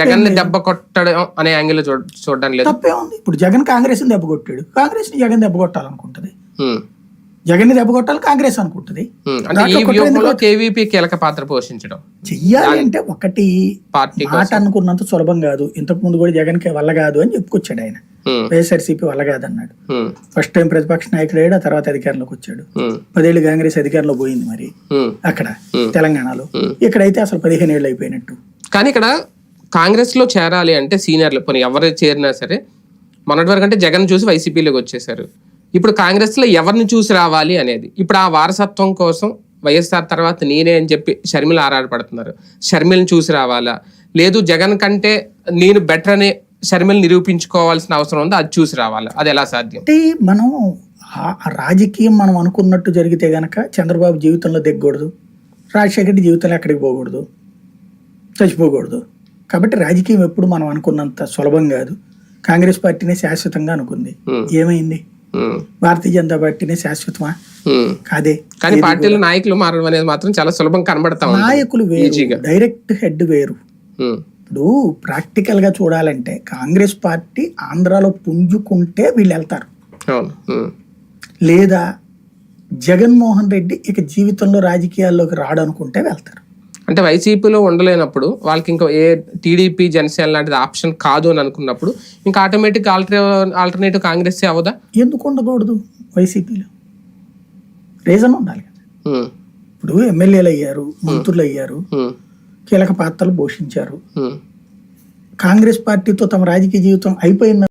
జగన్ దెబ్బ కొట్టడం అనే యాంగిల్ చూడడం లేదు. తప్పే ఉంది. ఇప్పుడు జగన్ కాంగ్రెస్ దెబ్బ కొట్టాడు. కాంగ్రెస్ని జగన్ దెబ్బ కొట్టాలనుకుంటది. జగన్ని దెబ్బ కొట్టాలి కాంగ్రెస్ అనుకుంటది. కేవీపీ కీలక పాత్ర పోషించడం. చెయ్యాలి అంటే ఒకటి పార్టీ మాట అనుకున్నంత సులభం కాదు. ఇంతకు ముందు కూడా జగన్కి వల్ల కాదు అని చెప్పుకొచ్చాడు ఆయన. వైఎస్ఆర్సీపీ వల్ల కాదన్నాడు ఫస్ట్ టైం ప్రతిపక్ష నాయకుడు అయ్యాడు ఆ తర్వాత అధికారంలోకి వచ్చాడు. పదేళ్ళు కాంగ్రెస్ అధికారంలో పోయింది మరి. అక్కడ తెలంగాణలో. ఇక్కడైతే అసలు పదిహేను ఏళ్ళు అయిపోయినట్టు. కానీ ఇక్కడ కాంగ్రెస్లో చేరాలి అంటే సీనియర్లు పోనీ ఎవరు చేరినా సరే మొన్నటి వరకు అంటే జగన్ చూసి వైసీపీలోకి వచ్చేసారు. ఇప్పుడు కాంగ్రెస్లో ఎవరిని చూసి రావాలి అనేది ఇప్పుడు ఆ వారసత్వం కోసం వైఎస్ఆర్ తర్వాత నేనే అని చెప్పి షర్మిల ఆరాటపడుతున్నారు. షర్మిలను చూసి రావాలా? లేదు జగన్ కంటే నేను బెటర్ అని షర్మిల నిరూపించుకోవాల్సిన అవసరం ఉందో? అది చూసి రావాలా? అది ఎలా సాధ్యం? అంటే మనం ఆ- రాజకీయం మనం అనుకున్నట్టు జరిగితే గనక చంద్రబాబు జీవితంలో దిగకూడదు. రాజశేఖర్ జీవితంలో ఎక్కడికి పోకూడదు? చచ్చిపోకూడదు. కాబట్టి రాజకీయం ఎప్పుడు మనం అనుకున్నంత సులభం కాదు. కాంగ్రెస్ పార్టీనే శాశ్వతంగా అనుకుంది. ఏమైంది? భారతీయ జనతా పార్టీనే శాశ్వతమా. కాదే. కానీ పార్టీలో నాయకులు మారడం అనేది మాత్రం చాలా సులభం కనబడతా నాయకులు వేరు. డైరెక్ట్ హెడ్ వేరు. ఇప్పుడు ప్రాక్టికల్గా చూడాలంటే కాంగ్రెస్ పార్టీ ఆంధ్రాలో పుంజుకుంటే వీళ్ళు వెళ్తారు. లేదా జగన్మోహన్ రెడ్డి ఇక జీవితంలో రాజకీయాల్లోకి రాడనుకుంటే వెళ్తారు. అంటే వైసీపీలో ఉండలేనప్పుడు వాళ్ళకి ఇంకా ఏ టీడీపీ జనసేన లాంటిది ఆప్షన్ కాదు అని అనుకున్నప్పుడు ఇంకా ఆటోమేటిక్ ఆల్టర్ ఆల్టర్నేటివ్ కాంగ్రెస్ అవదా ఎందుకు ఉండకూడదు వైసీపీలో? రీజన్ ఉండాలి ఇప్పుడు ఎమ్మెల్యేలు అయ్యారు మంత్రులు అయ్యారు కీలక పాత్రలు పోషించారు. కాంగ్రెస్ పార్టీతో తమ రాజకీయ జీవితం అయిపోయిన